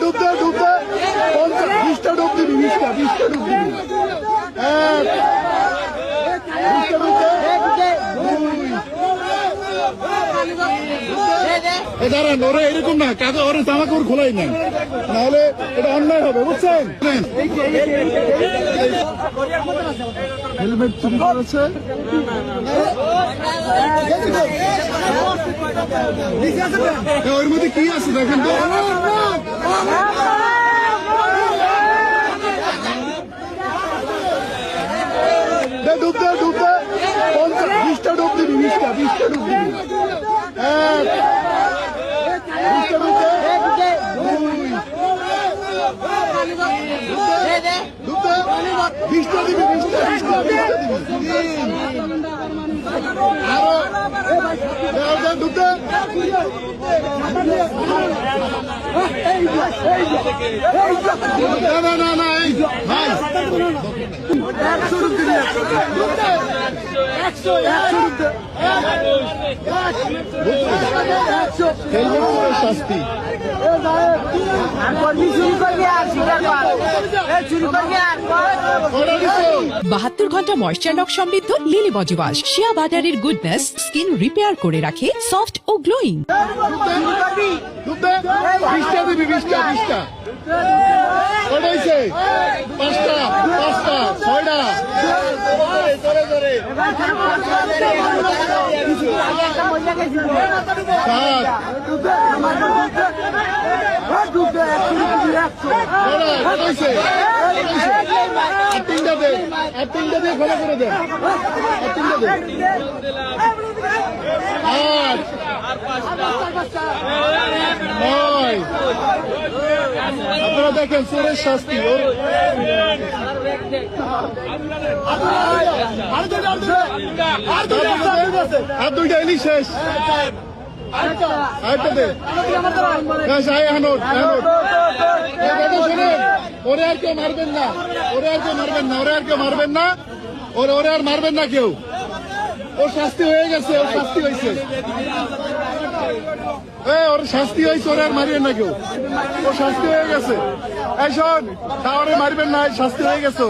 ডুবতে ডুবতে পঞ্চাশ বিশটা ডুব বিশটা বিশটা ডুব দিবি দাঁড়ান ওরা এরকম না কাকে ওরা জামা কাপড় খোলাই না নাহলে এটা অন্যায় হবে বুঝছেন হেলমেট চুরি করেছে ওর মধ্যে কি আছে দেখেন তো এ, ডুবতে ডুবতে পঞ্চাশ বিশটা ডুব দিবি বিশটা বিশটা ডুব দিবি বিশটা দিবি বিশটা বিশটা দিবি তিন। আরও এ, ওটা ডুবতে না না না এই একশো ডুব একশো একশো বাহাত্তর ঘণ্টা ময়শ্চার লক সমৃদ্ধ লিলি বডি ওয়াশ শিয়া বাটারের গুডনেস স্কিন রিপেয়ার করে রাখে সফট ও গ্লোয়িং পাঁচটা তিনটা দে আর তিনটা দিয়ে খোলা আর নয় আপনারা দেখেন চোরের শাস্তি আর দুইটা এলি শেষ হ্যাঁ ওরে আর কেউ মারবেন না ওরে আর কেউ মারবেন না ওরে আর কেউ মারবেন না ওরে ওরে আর মারবেন না কেউ ওর শাস্তি হয়ে গেছে ওর শাস্তি হয়েছে ওর শাস্তি হয়েছে, ওরে আর মারিবেন না কেউ। ওর শাস্তি হয়ে গেছে। এই শোন তাহলে মারবেন না শাস্তি হয়ে গেছে